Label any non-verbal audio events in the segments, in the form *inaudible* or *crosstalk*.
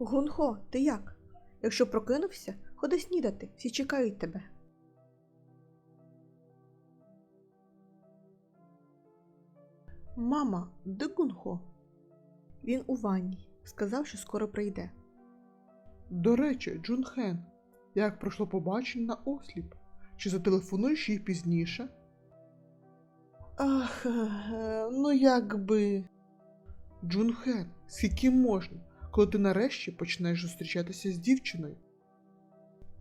Гунхо, ти як? Якщо прокинувся, ходи снідати, всі чекають тебе. Мама, де Гунхо? Він у ванні. Сказав, що скоро прийде. До речі, Джунхен, як пройшло побачення на осліп? Чи зателефонуєш їй пізніше? Ах, е, ну якби. Джунхен, скільки можна, коли ти нарешті починаєш зустрічатися з дівчиною?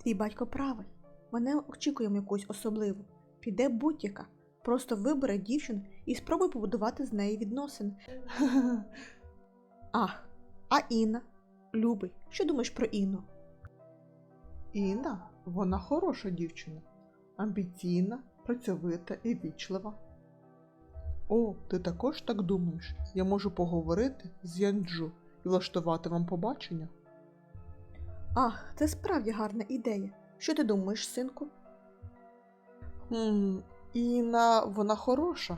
Твій батько правий. Мене очікуємо якусь особливу. Піде будь-яка. Просто вибере дівчину і спробуй побудувати з нею відносини. *laughs* Ах, а Інна? Любий, що думаєш про Інну? Інна, вона хороша дівчина, амбіційна, працьовита і вічлива. О, ти також так думаєш? Я можу поговорити з Янджу і влаштувати вам побачення? Ах, це справді гарна ідея. Що ти думаєш, синку? Хм, Інна, вона хороша.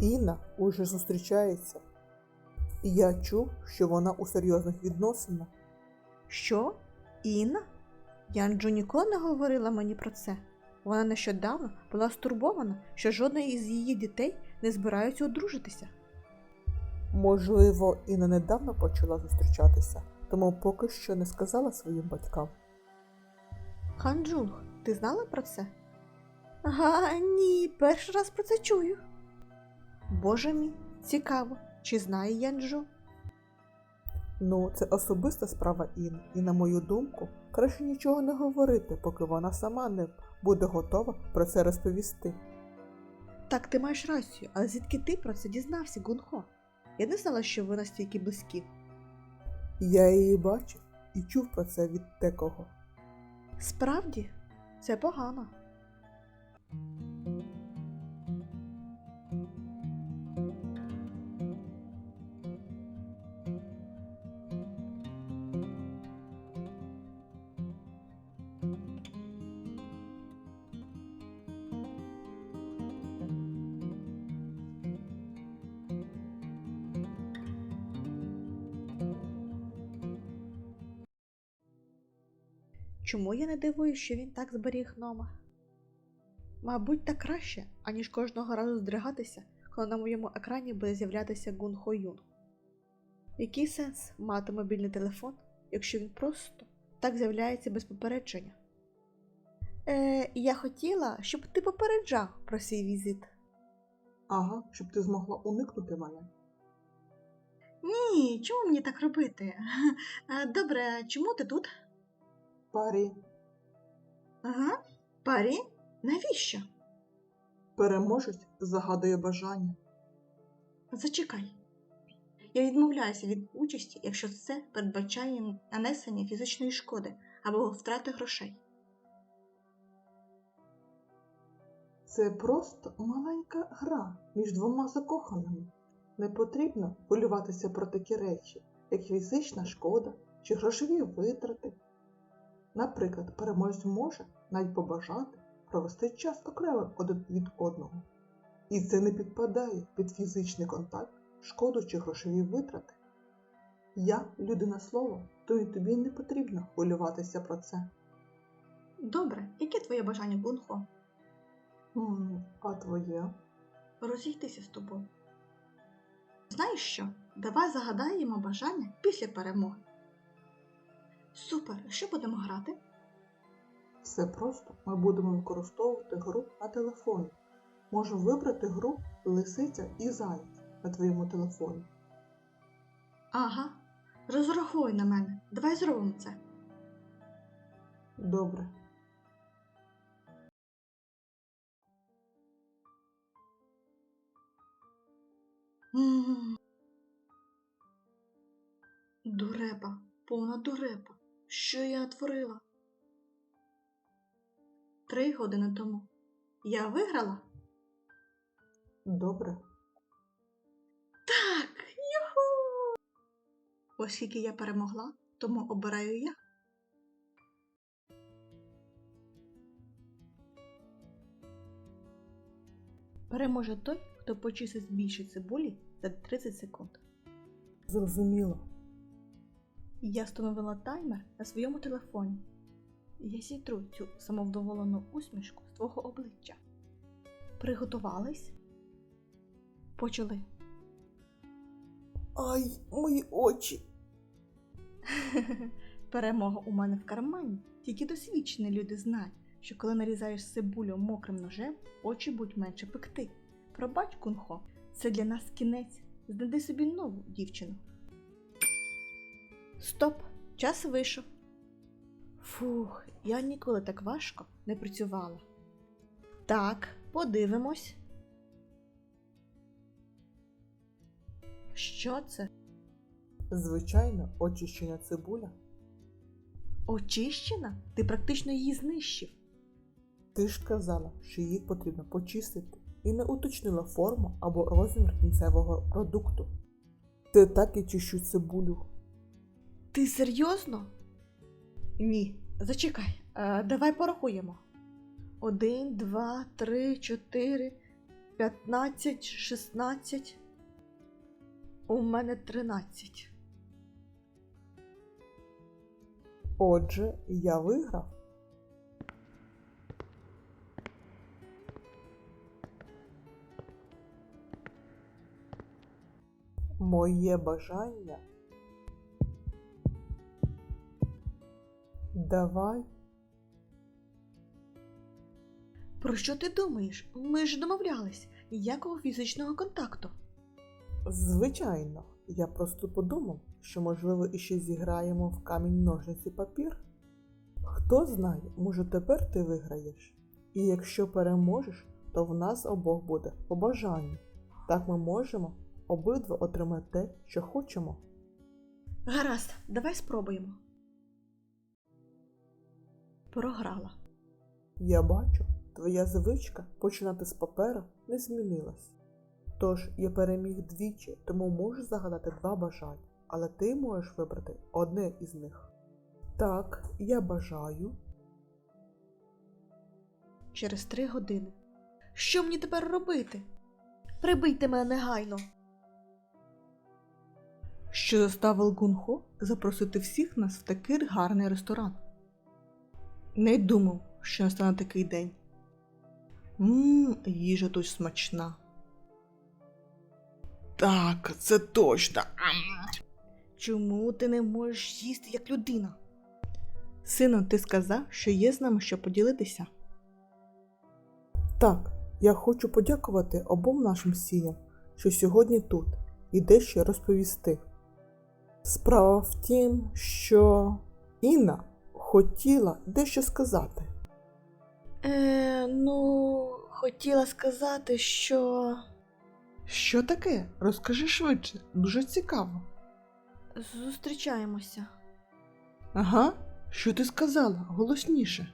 Інна уже зустрічається. І я чув, що вона у серйозних відносинах. Що? Інна? Янджу ніколи не говорила мені про це. Вона нещодавно була стурбована, що жодна із її дітей не збираються одружитися. Можливо, Інна недавно почала зустрічатися, тому поки що не сказала своїм батькам. Ханджунг, ти знала про це? Ага, ні, перший раз про це чую. Боже мій, цікаво, чи знає Янджу? Ну, це особиста справа Інни, і, на мою думку, краще нічого не говорити, поки вона сама не буде готова про це розповісти. Так, ти маєш рацію, але звідки ти про це дізнався, Гунхо? Я не знала, що ви настільки близькі. Я її бачив і чув про це від декого. Справді, це погано. Чому я не дивуюсь, що він так зберіг номер? Мабуть, так краще, аніж кожного разу здригатися, коли на моєму екрані буде з'являтися Гун Хо Юн. Який сенс мати мобільний телефон, якщо він просто так з'являється без попередження? Е, я хотіла, щоб ти попереджав про свій візит. Ага, щоб ти змогла уникнути мене. Ні, чому мені так робити? *laughs* Е, Добре, чому ти тут? Парі, Ага, парі? Навіщо? переможець загадує бажання. Зачекай. Я відмовляюся від участі, якщо це передбачає нанесення фізичної шкоди або втрати грошей. Це просто маленька гра між двома закоханими. Не потрібно хвилюватися про такі речі, як фізична шкода чи грошові витрати. Наприклад, переможець може навіть побажати провести час окремо один від одного. І це не підпадає під фізичний контакт, шкоду чи грошові витрати. Я людина слова, то і тобі не потрібно хвилюватися про це. Добре, яке твоє бажання, Гунхо? М, а твоє? Розійтися з тобою. Знаєш що? Давай загадаємо бажання після перемоги. Супер, що будемо грати? Все просто ми будемо використовувати гру на телефоні. Можемо вибрати гру Лисиця і Заєць на твоєму телефоні. Ага, розрахуй на мене. Давай зробимо це. Добре. М. Дурепа, повна дурепа. Що я натворила? Три години тому. Я виграла? Добре. Так, юху! Оскільки я перемогла, тому обираю я. Переможе той, хто почистить більше цибулі за 30 секунд. Зрозуміло. Я встановила таймер на своєму телефоні. Я зітру цю самовдоволену усмішку з твого обличчя. Приготувались? Почали. Ай, мої очі. *laughs* Перемога у мене в кармані. Тільки досвідчені люди знають, що коли нарізаєш цибулю мокрим ножем, очі будуть менше пекти. Пробач, кунхо, це для нас кінець. Знайди собі нову дівчину. Стоп, час вийшов. Фух, я ніколи так важко не працювала. Так, подивимось. Що це? Звичайно, очищена цибуля. Очищена? Ти практично її знищив. Ти ж казала, що її потрібно почистити і не уточнила форму або розмір кінцевого продукту. Ти так і чищу цибулю. Ти серйозно? Ні. Зачекай, е, давай порахуємо. Один, два, три, чотири, п'ятнадцять, шістнадцять. У мене тринадцять. Отже, я виграв. Моє бажання. Давай. Про що ти думаєш? Ми ж домовлялись. Ніякого фізичного контакту. Звичайно, я просто подумав, що можливо іще зіграємо в камінь ножниці папір. Хто знає, може тепер ти виграєш. І якщо переможеш, то в нас обох буде по бажанню. Так ми можемо обидва отримати те, що хочемо. Гаразд, давай спробуємо. Програла. Я бачу, твоя звичка починати з папера не змінилась. Тож я переміг двічі, тому можу загадати два бажання, але ти можеш вибрати одне із них. Так, я бажаю. Через три години. Що мені тепер робити? Прибийте мене негайно. що заставив Гунхо запросити всіх нас в такий гарний ресторан. Не думав, що настане такий день. Ммм, їжа тут смачна. Так, це точно. Чому ти не можеш їсти як людина? Сину, ти сказав, що є з нами що поділитися. Так, я хочу подякувати обом нашим сім'ям, що сьогодні тут і дещо розповісти. Справа в тім, що Інна хотіла дещо сказати. Е, ну, хотіла сказати, що Що таке? Розкажи швидше, дуже цікаво. зустрічаємося. Ага, що ти сказала? Голосніше.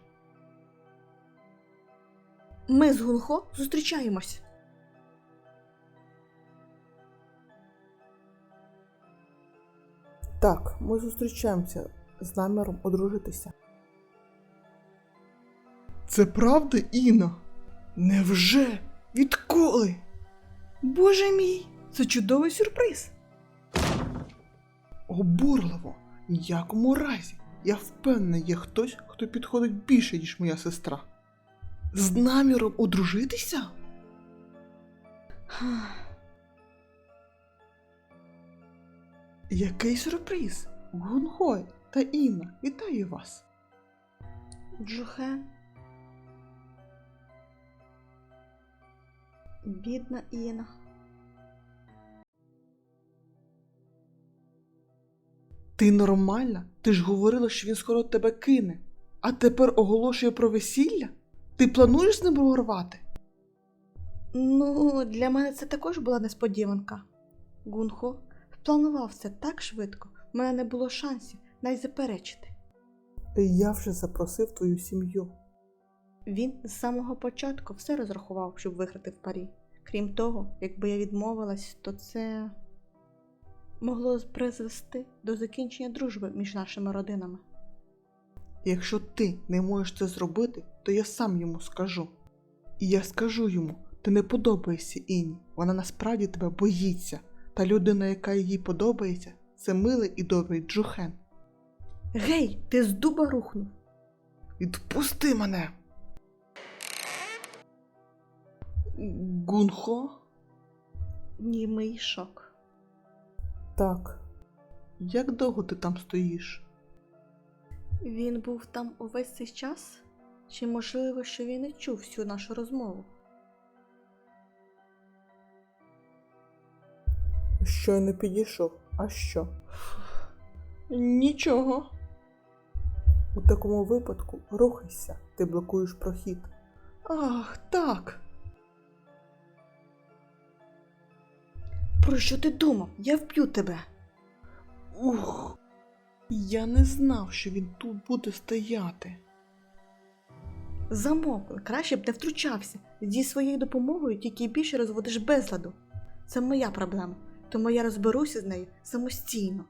Ми з Гунхо зустрічаємось. Так, ми зустрічаємося з наміром одружитися. Це правда, Іно? Невже? Відколи? Боже мій, це чудовий сюрприз. Обурливо, ніякому разі. Я впевнений, є хтось, хто підходить більше, ніж моя сестра. З наміром одружитися? Який сюрприз? Гунхой та Інна, вітаю вас. Джухен. Бідна Іна. Ти нормальна? Ти ж говорила, що він скоро тебе кине. А тепер оголошує про весілля? Ти плануєш з ним порвати? Ну, для мене це також була несподіванка. Гунхо спланував все так швидко, в мене не було шансів навіть заперечити. Я вже запросив твою сім'ю. Він з самого початку все розрахував, щоб виграти в парі. Крім того, якби я відмовилась, то це могло призвести до закінчення дружби між нашими родинами. Якщо ти не можеш це зробити, то я сам йому скажу. І я скажу йому, ти не подобаєшся Інні, вона насправді тебе боїться, та людина, яка їй подобається, це милий і добрий Джухен. Гей, ти з дуба рухнув. Відпусти мене. Гунхо? Німий шок. Так. Як довго ти там стоїш? Він був там увесь цей час? Чи можливо, що він не чув всю нашу розмову? Щойно підійшов. А що? Нічого. У такому випадку рухайся, ти блокуєш прохід. Ах, так. Про що ти думав? Я вб'ю тебе. Ух. Я не знав, що він тут буде стояти. Замовкли, краще б не втручався. Зі своєю допомогою тільки більше розводиш безладу. Це моя проблема, тому я розберуся з нею самостійно.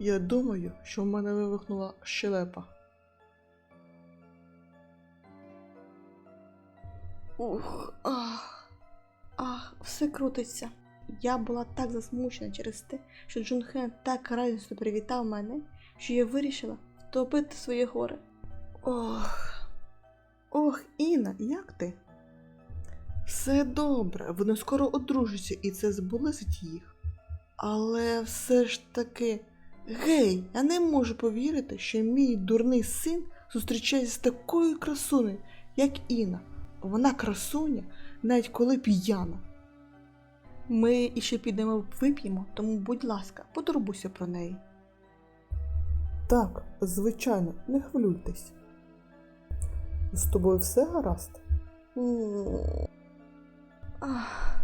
Я думаю, що в мене вивихнула щелепа. Ух, ах, ах, все крутиться. Я була так засмучена через те, що Джунхен так радісно привітав мене, що я вирішила втопити своє горе. Ох. Ох, Інна, як ти? Все добре, вони скоро одружаться і це зболизить їх. Але все ж таки. Гей, я не можу повірити, що мій дурний син зустрічається з такою красунею, як Інна. Вона красуня, навіть коли п'яна. Ми іще підемо вип'ємо, тому, будь ласка, потурбуйся про неї. Так, звичайно, не хвилюйтесь. З тобою все гаразд? Ах.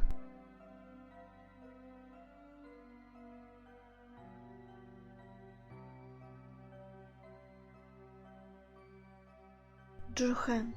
Джухен,